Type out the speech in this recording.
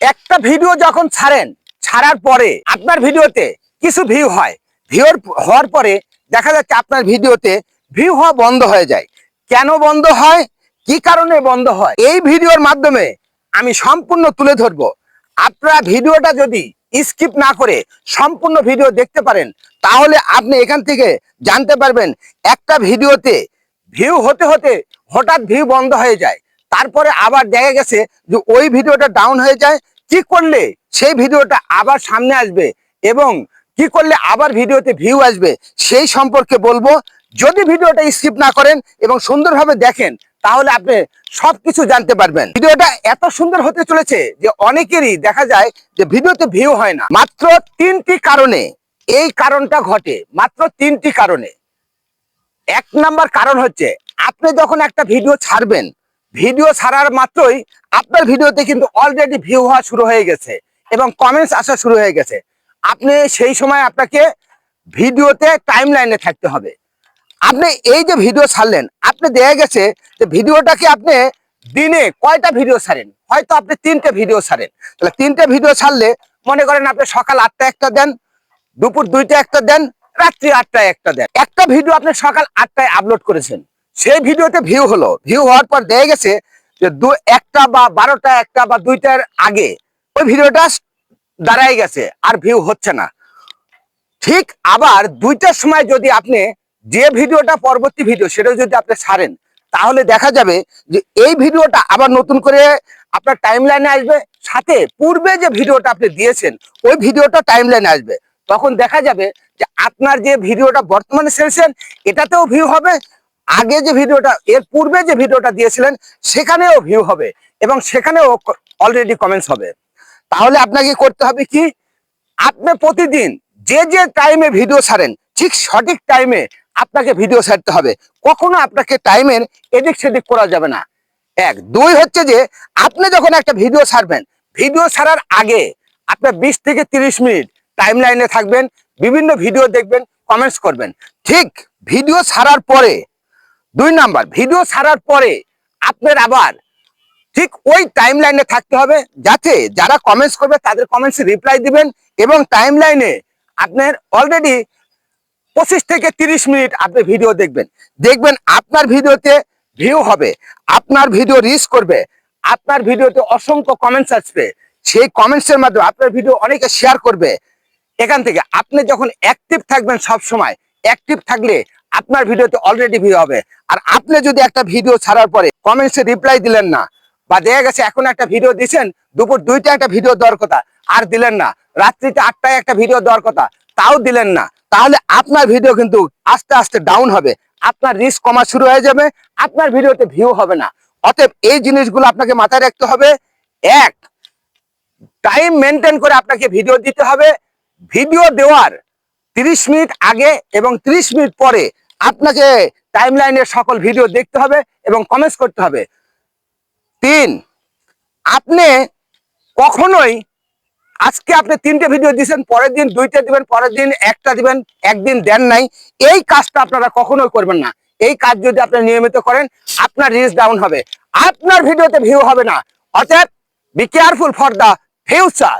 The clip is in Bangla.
একটা ভিডিও যখন ছাড়েন, ছাড়ার পরে আপনার ভিডিওতে কিছু ভিউ হয়। ভিউর হওয়ার পরে দেখা যাচ্ছে আপনার ভিডিওতে ভিউ হওয়া বন্ধ হয়ে যায়। কেন বন্ধ হয়? কি কারণে বন্ধ হয়? এই ভিডিওর মাধ্যমে আমি সম্পূর্ণ তুলে ধরবো। আপনারা ভিডিওটা যদি স্কিপ না করে সম্পূর্ণ ভিডিও দেখতে পারেন, তাহলে আপনি এখান থেকে জানতে পারবেন, একটা ভিডিওতে ভিউ হতে হতে হঠাৎ ভিউ বন্ধ হয়ে যায়। তারপরে আবার দেখা গেছে যে ওই ভিডিওটা ডাউন হয়ে যায়, কি করলে সেই ভিডিওটা আবার সামনে আসবে এবং কি করলে আবার ভিডিওতে ভিউ আসবে সেই সম্পর্কে বলব। যদি ভিডিওটা স্কিপ না করেন এবং সুন্দরভাবে দেখেন, তাহলে আপনি সবকিছু জানতে পারবেন। ভিডিওটা এত সুন্দর হতে চলেছে যে অনেকেরই দেখা যায় যে ভিডিওতে ভিউ হয় না। মাত্র তিনটি কারণে এই কারণটা ঘটে। মাত্র তিনটি কারণে। এক নাম্বার কারণ হচ্ছে, আপনি যখন একটা ভিডিও ছাড়বেন ভিডিও ছাড়ার মাত্রই আপনার ভিডিওতে কিন্তু অলরেডি ভিউ হওয়া শুরু হয়ে গেছে এবং কমেন্টস আসা শুরু হয়ে গেছে। আপনি সেই সময় আপনাকে ভিডিওতে টাইম লাইনে থাকতে হবে। আপনি এই যে ভিডিও ছাড়লেন, আপনি দেখা গেছে যে ভিডিওটাকে আপনি দিনে কয়টা ভিডিও ছাড়েন? হয়তো আপনি তিনটে ভিডিও ছাড়েন। তাহলে তিনটে ভিডিও ছাড়লে মনে করেন আপনি সকাল আটটা একটা দেন, দুপুর দুইটা একটা দেন, রাত্রি আটটায় একটা দেন। একটা ভিডিও আপনি সকাল আটটায় আপলোড করেছেন। সেই ভিডিওতে ভিউ হলো। ভিউ হওয়ার পর দেখা গেছে যে দু একটা বা বারোটা, একটা বা দুইটার আগে ওই ভিডিওটা দাঁড়াই গেছে, আর ভিউ হচ্ছে না। ঠিক আবার দুইটার সময় যদি আপনি যে ভিডিওটা পরবর্তী ভিডিও সেটা যদি আপনি ছাড়েন, তাহলে দেখা যাবে যে এই ভিডিওটা আবার নতুন করে আপনার টাইম লাইনে আসবে। সাথে পূর্বে যে ভিডিওটা আপনি দিয়েছেন, ওই ভিডিওটা টাইম লাইনে আসবে। তখন দেখা যাবে যে আপনার যে ভিডিওটা বর্তমানে ছেড়েছেন এটাতেও ভিউ হবে আগে যে ভিডিওটা, এর পূর্বে যে ভিডিওটা দিয়েছিলেন, সেখানেও ভিউ হবে এবং সেখানেও অলরেডি কমেন্টস হবে। তাহলে আপনাকে করতে হবে কি? আপনি প্রতিদিন যে যে টাইমে ভিডিও ছাড়েন, ঠিক সঠিক টাইমে আপনাকে ভিডিও ছাড়তে হবে। কখনো আপনাকে টাইমের এদিক সেদিক করা যাবে না। এক। দুই হচ্ছে যে, আপনি যখন একটা ভিডিও ছাড়বেন ভিডিও ছাড়ার আগে আপনার বিশ থেকে তিরিশ মিনিট টাইম লাইনে থাকবেন, বিভিন্ন ভিডিও দেখবেন কমেন্টস করবেন। ঠিক ভিডিও ছাড়ার পরে দুই নাম্বার ভিডিও ছাড়ার পরে আপনার আবার ঠিক ওই টাইম লাইনে থাকতে হবে যাতে যারা কমেন্টস করবে তাদের কমেন্টসে রিপ্লাই দিবেন এবং টাইম লাইনে আপনার অলরেডি পঁচিশ থেকে তিরিশ মিনিট আপনি ভিডিও দেখবেন। দেখবেন আপনার ভিডিওতে ভিউ হবে, আপনার ভিডিও রিচ করবে, আপনার ভিডিওতে অসংখ্য কমেন্টস আসবে, সেই কমেন্টসের মাধ্যমে আপনার ভিডিও অনেকে শেয়ার করবে। এখান থেকে আপনি যখন অ্যাক্টিভ থাকবেন সব সময় অ্যাক্টিভ থাকলে আপনার ভিডিওতে অলরেডি ভিউ হবে। আর আপনি যদি একটা ভিডিও ছাড়ার পরে কমেন্টসে রিপ্লাই দিলেন না, বা দেখা গেছে এখন একটা ভিডিও দিচ্ছেন দুপুর দুইটা একটা ভিডিও দেওয়ার কথা, আর দিলেন না, রাত্রিতে আটটায় একটা ভিডিও দেওয়ার কথা, তাও দিলেন না, তাহলে আপনার ভিডিও কিন্তু আস্তে আস্তে ডাউন হবে। আপনার রিস্ক কমা শুরু হয়ে যাবে, আপনার ভিডিওতে ভিউ হবে না। অতএব এই জিনিসগুলো আপনাকে মাথায় রাখতে হবে। এক টাইম মেনটেন করে আপনাকে ভিডিও দিতে হবে। ভিডিও দেওয়ার তিরিশ মিনিট আগে এবং তিরিশ মিনিট পরে আপনাকে টাইমলাইনের সকল ভিডিও দেখতে হবে এবং কমেন্টস করতে হবে। তিন, আপনি কখনোই আজকে আপনি তিনটে ভিডিও দিয়েছেন, পরের দিন দুইটা দিবেন, পরের দিন একটা দিবেন, একদিন দেন নাই। এই কাজটা আপনারা কখনোই করবেন না। এই কাজ যদি আপনি নিয়মিত করেন, আপনার রিচ ডাউন হবে। আপনার ভিডিওতে ভিউ হবে না। অতএব be careful for the future